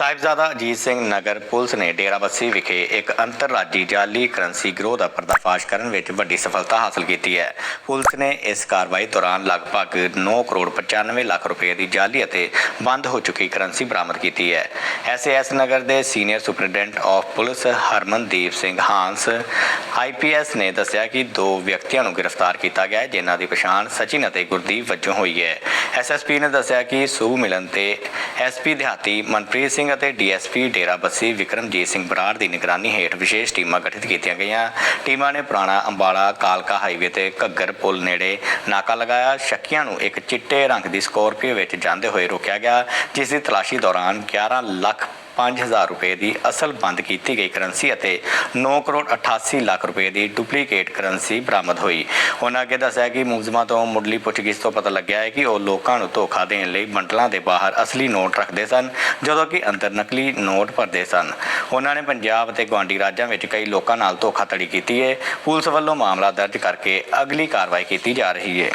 Sahibzada Ajit Singh Nagar police ਨੇ ਡੇਰਾਬੱਸੀ ਵਿਖੇ ਇੱਕ ਅੰਤਰਰਾਜੀ ਜਾਲੀ ਕਰੰਸੀ ਗਰੋਹ ਦਾ ਪਰਦਾਫਾਸ਼ ਕਰਨ ਵਿੱਚ ਵੱਡੀ ਸਫਲਤਾ ਹਾਸਲ ਕੀਤੀ ਹੈ। ਪੁਲਿਸ ਨੇ ਇਸ ਕਾਰਵਾਈ ਦੌਰਾਨ ਲਗਭਗ 9 ਕਰੋੜ 95 ਲੱਖ ਰੁਪਏ ਦੀ ਜਾਲੀ ਅਤੇ ਬੰਦ ਹੋ ਚੁੱਕੀ ਕਰੰਸੀ ਬਰਾਮਦ ਕੀਤੀ ਹੈ। ਐਸਏਐਸ ਨਗਰ ਦੇ senior superintendent of police Harmandeep Singh Hans IPS ਨੇ ਦੱਸਿਆ ਕਿ ਦੋ ਵਿਅਕਤੀਆਂ ਨੂੰ ਗ੍ਰਿਫਤਾਰ ਕੀਤਾ ਗਿਆ ਹੈ, ਜਿਨ੍ਹਾਂ ਦੀ ਪਛਾਣ ਸਚਿਨ ਅਤੇ ਗੁਰਦੀਪ ਵਜੋਂ ਹੋਈ ਹੈ। ਐਸਐਸਪੀ ਨੇ ਦੱਸਿਆ ਕਿ ਸੂਹ ਮਿਲਣ ਤੇ ਐਸਪੀ ਦਿਹਾਤੀ ਮਨਪ੍ਰੀਤ ਸਿੰਘ ਅਤੇ ਡੀਐਸਪੀ ਡੇਰਾਬੱਸੀ ਵਿਕਰਮਜੀਤ ਸਿੰਘ ਬਰਾੜ ਦੀ ਨਿਗਰਾਨੀ ਹੇਠ ਵਿਸ਼ੇਸ਼ ਟੀਮਾਂ ਗਠਿਤ ਕੀਤੀਆਂ ਗਈਆਂ। ਟੀਮਾਂ ਨੇ ਪੁਰਾਣਾ ਅੰਬਾਲਾ, ਕਾਲਕਾ ਹਾਈਵੇ ਤੇ ਘੱਗਰ ਪੁਲ ਨੇੜੇ ਨਾਕਾ ਲਗਾਇਆ। ਸ਼ੱਕੀਆਂ ਨੂੰ ਇੱਕ ਚਿੱਟੇ ਰੰਗ ਦੀ ਸਕੋਰਪੀਓ ਵਿੱਚ ਜਾਂਦੇ ਹੋਏ ਰੋਕਿਆ ਗਿਆ, ਜਿਸ ਦੀ ਤਲਾਸ਼ੀ ਦੌਰਾਨ 11 ਲੱਖ 5000 ਰੁਪਏ ਦੀ ਅਸਲ ਬੰਦ ਕੀਤੀ ਗਈ ਕਰੰਸੀ ਅਤੇ 9 ਕਰੋੜ 88 ਲੱਖ ਰੁਪਏ ਦੀ ਡੁਪਲੀਕੇਟ ਕਰੰਸੀ ਬਰਾਮਦ ਹੋਈ। ਉਹਨਾਂ ਅੱਗੇ ਦੱਸਿਆ ਕਿ ਮੁਲਜ਼ਮਾਂ ਤੋਂ ਮੁੱਢਲੀ ਪੁੱਛਗਿੱਛ ਤੋਂ ਪਤਾ ਲੱਗਿਆ ਹੈ ਕਿ ਉਹ ਲੋਕਾਂ ਨੂੰ ਧੋਖਾ ਦੇਣ ਲਈ ਮੰਡਲਾਂ ਦੇ ਬਾਹਰ ਅਸਲੀ ਨੋਟ ਰੱਖਦੇ ਸਨ, ਜਦੋਂ ਕਿ ਅੰਦਰ ਨਕਲੀ ਨੋਟ ਭਰਦੇ ਸਨ। ਉਹਨਾਂ ਨੇ ਪੰਜਾਬ ਅਤੇ ਗੁਆਂਢੀ ਰਾਜਾਂ ਵਿੱਚ ਕਈ ਲੋਕਾਂ ਨਾਲ ਧੋਖਾਧੜੀ ਕੀਤੀ ਹੈ ਪੁਲਿਸ ਵੱਲੋਂ ਮਾਮਲਾ ਦਰਜ ਕਰਕੇ ਅਗਲੀ ਕਾਰਵਾਈ ਕੀਤੀ ਜਾ ਰਹੀ ਹੈ